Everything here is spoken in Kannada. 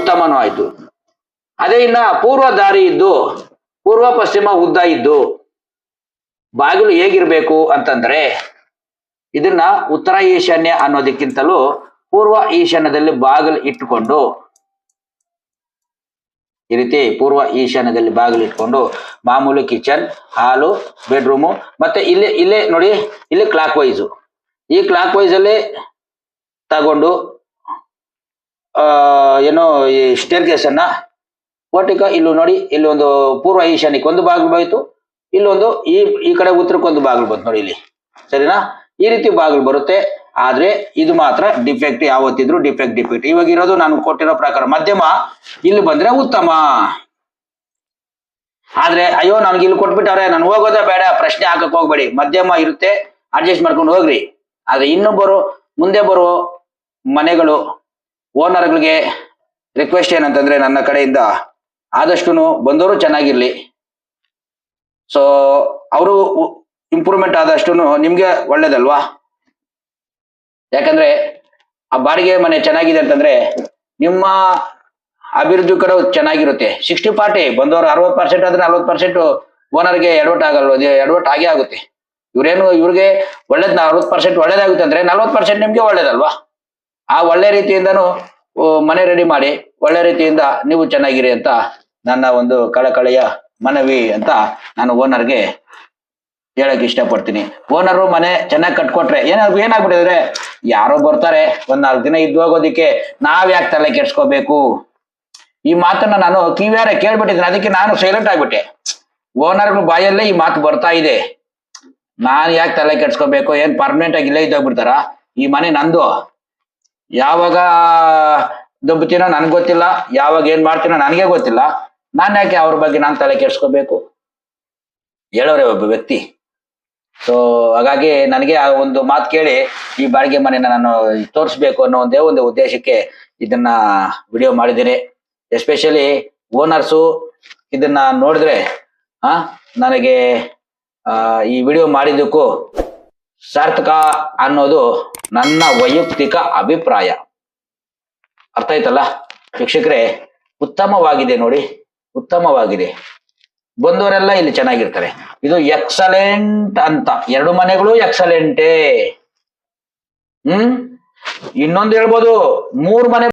ಉತ್ತಮನೂ ಆಯ್ತು ಅದೇ ಇನ್ನ ಪೂರ್ವ ದಾರಿ ಇದ್ದು, ಪೂರ್ವ ಪಶ್ಚಿಮ ಉದ್ದ ಇದ್ದು, ಬಾಗಿಲು ಹೇಗಿರ್ಬೇಕು ಅಂತಂದ್ರೆ, ಇದನ್ನ ಉತ್ತರ ಈಶಾನ್ಯ ಅನ್ನೋದಕ್ಕಿಂತಲೂ ಪೂರ್ವ ಈಶಾನ್ಯದಲ್ಲಿ ಬಾಗಿಲು ಇಟ್ಟುಕೊಂಡು, ಈ ರೀತಿ ಪೂರ್ವ ಈಶಾನ್ಯದಲ್ಲಿ ಬಾಗಿಲು ಇಟ್ಕೊಂಡು, ಮಾಮೂಲಿ ಕಿಚನ್, ಹಾಲು, ಬೆಡ್ರೂಮು, ಮತ್ತೆ ಇಲ್ಲೇ ಇಲ್ಲೇ ನೋಡಿ, ಇಲ್ಲಿ ಕ್ಲಾಕ್ ವೈಸು ಈ ಕ್ಲಾಕ್ ವೈಸಲ್ಲಿ ತಗೊಂಡು ಏನೋ ಈ ಸ್ಟೇರ್ ಕೇಸ್ ಅನ್ನ ಒಟ್ಟಿಗೆ ಇಲ್ಲೂ ನೋಡಿ ಇಲ್ಲಿ ಒಂದು ಪೂರ್ವ ಈಶಾನ್ಯಕ್ಕೆ ಒಂದು ಬಾಗಿಲು ಬಾಯ್ತು ಇಲ್ಲೊಂದು ಈ ಈ ಕಡೆ ಉತ್ತರಕ್ಕೆ ಒಂದು ಬಾಗಿಲು ಬಂತು ನೋಡಿ ಇಲ್ಲಿ. ಸರಿನಾ? ಈ ರೀತಿ ಬಾಗಿಲು ಬರುತ್ತೆ. ಆದ್ರೆ ಇದು ಮಾತ್ರ ಡಿಫೆಕ್ಟ್ ಯಾವತ್ತಿದ್ರು ಡಿಫೆಕ್ಟ್ ಡಿಫೆಕ್ಟ್ ಇವಾಗ ಇರೋದು ನಾನು ಕೊಟ್ಟಿರೋ ಪ್ರಕಾರ ಮಧ್ಯಮ, ಇಲ್ಲಿ ಬಂದ್ರೆ ಉತ್ತಮ. ಆದ್ರೆ ಅಯ್ಯೋ, ನನ್ಗೆ ಇಲ್ಲಿ ಕೊಟ್ಬಿಟ್ಟವ್ರೆ ನಾನು ಹೋಗೋದೇ ಬೇಡ, ಪ್ರಶ್ನೆ ಹಾಕಕ್ ಹೋಗ್ಬೇಡಿ. ಮಧ್ಯಮ ಇರುತ್ತೆ ಅಡ್ಜಸ್ಟ್ ಮಾಡ್ಕೊಂಡು ಹೋಗ್ರಿ. ಆದ್ರೆ ಇನ್ನೊಬ್ಬರು, ಮುಂದೆ ಬರೋ ಮನೆಗಳು ಓನರ್ಗಳಿಗೆ ರಿಕ್ವೆಸ್ಟ್ ಏನಂತಂದ್ರೆ ನನ್ನ ಕಡೆಯಿಂದ ಆದಷ್ಟು ಬಂದವರು ಚೆನ್ನಾಗಿರ್ಲಿ. ಸೊ ಅವರು ಇಂಪ್ರೂವ್ಮೆಂಟ್ ಆದಷ್ಟು ನಿಮ್ಗೆ ಒಳ್ಳೇದಲ್ವಾ? ಯಾಕಂದ್ರೆ ಆ ಬಾಡಿಗೆ ಮನೆ ಚೆನ್ನಾಗಿದೆ ಅಂತಂದ್ರೆ ನಿಮ್ಮ ಅಭಿವೃದ್ಧಿ ಕೂಡ ಚೆನ್ನಾಗಿರುತ್ತೆ. ಸಿಕ್ಸ್ಟಿ ಪಾರ್ಟಿ ಬಂದವರು ಅರವತ್ತು ಪರ್ಸೆಂಟ್ ಆದ್ರೆ ನಲ್ವತ್ತು ಪರ್ಸೆಂಟ್ ಓನರ್ಗೆ ಎಡವಟ್ ಆಗಲ್ವ? ಎಡವಟ್ ಆಗೇ ಆಗುತ್ತೆ. ಇವ್ರೇನು ಇವ್ರಿಗೆ ಒಳ್ಳೇದ್ ಅರವತ್ತು ಪರ್ಸೆಂಟ್ ಒಳ್ಳೇದಾಗುತ್ತೆ ಅಂದ್ರೆ ನಲ್ವತ್ತು ಪರ್ಸೆಂಟ್ ನಿಮ್ಗೆ ಒಳ್ಳೇದಲ್ವಾ? ಆ ಒಳ್ಳೆ ರೀತಿಯಿಂದನೂ ಮನೆ ರೆಡಿ ಮಾಡಿ, ಒಳ್ಳೆ ರೀತಿಯಿಂದ ನೀವು ಚೆನ್ನಾಗಿರಿ ಅಂತ ನನ್ನ ಒಂದು ಕಳಕಳಿಯ ಮನವಿ ಅಂತ ನಾನು ಓನರ್ಗೆ ಹೇಳಕ್ ಇಷ್ಟಪಡ್ತೀನಿ. ಓನರು ಮನೆ ಚೆನ್ನಾಗಿ ಕಟ್ಕೊಟ್ರೆ ಏನಾದ್ರು ಏನಾಗ್ಬಿಟ್ಟಿದ್ರೆ ಯಾರೋ ಬರ್ತಾರೆ, ಒಂದ್ ನಾಲ್ಕು ದಿನ ಇದ್ದು ಹೋಗೋದಿಕ್ಕೆ ನಾವ್ ಯಾಕೆ ತಲೆ ಕೆಡ್ಸ್ಕೋಬೇಕು? ಈ ಮಾತನ್ನ ನಾನು ಕಿವಿಯಾರ ಕೇಳ್ಬಿಟ್ಟಿದ್ದೀನಿ, ಅದಕ್ಕೆ ನಾನು ಸೈಲೆಂಟ್ ಆಗ್ಬಿಟ್ಟೆ. ಓನರ್ಗಳು ಬಾಯಲ್ಲೇ ಈ ಮಾತು ಬರ್ತಾ ಇದೆ. ನಾನ್ ಯಾಕೆ ತಲೆ ಕೆಡ್ಸ್ಕೋಬೇಕು, ಏನ್ ಪರ್ಮನೆಂಟ್ ಆಗಿ ಇಲ್ಲೇ ಇದ್ದೋಗ್ಬಿಡ್ತಾರ? ಈ ಮನೆ ನಂದು. ಯಾವಾಗ ದಬ್ಬುತ್ತೀನೋ ನನ್ಗೆ ಗೊತ್ತಿಲ್ಲ, ಯಾವಾಗ ಏನ್ ಮಾಡ್ತೀನೋ ನನಗೆ ಗೊತ್ತಿಲ್ಲ. ನಾನು ಯಾಕೆ ಅವ್ರ ಬಗ್ಗೆ ನಾನು ತಲೆ ಕೆಡ್ಸ್ಕೋಬೇಕು? ಹೇಳೋರೆ ಒಬ್ಬ ವ್ಯಕ್ತಿ. ಸೊ ಹಾಗಾಗಿ ನನಗೆ ಆ ಒಂದು ಮಾತು ಕೇಳಿ ಈ ಬಾಡಿಗೆ ಮನೆನ ನಾನು ತೋರಿಸ್ಬೇಕು ಅನ್ನೋ ಒಂದೇ ಒಂದು ಉದ್ದೇಶಕ್ಕೆ ಇದನ್ನ ವಿಡಿಯೋ ಮಾಡಿದ್ದೀನಿ. ಎಸ್ಪೆಷಲಿ ಓನರ್ಸು ಇದನ್ನ ನೋಡಿದ್ರೆ, ಆ, ನನಗೆ ಈ ವಿಡಿಯೋ ಮಾಡಿದ್ದಕ್ಕೂ ಸಾರ್ಥಕ ಅನ್ನೋದು ನನ್ನ ವೈಯಕ್ತಿಕ ಅಭಿಪ್ರಾಯ. ಅರ್ಥ ಆಯ್ತಲ್ಲ? ವೀಕ್ಷಕರೇ, ಉತ್ತಮವಾಗಿದೆ ನೋಡಿ. ಉತ್ತಮವಾಗಿದೆ. ಬಂದವರೆಲ್ಲ ಇಲ್ಲಿ ಚೆನ್ನಾಗಿರ್ತಾರೆ. ಇದು ಎಕ್ಸಲೆಂಟ್ ಅಂತ. ಎರಡು ಮನೆಗಳು ಎಕ್ಸಲೆಂಟೇ. ಹ್ಮ್? ಇನ್ನೊಂದು ಹೇಳ್ಬೋದು, ಮೂರ್ ಮನೆ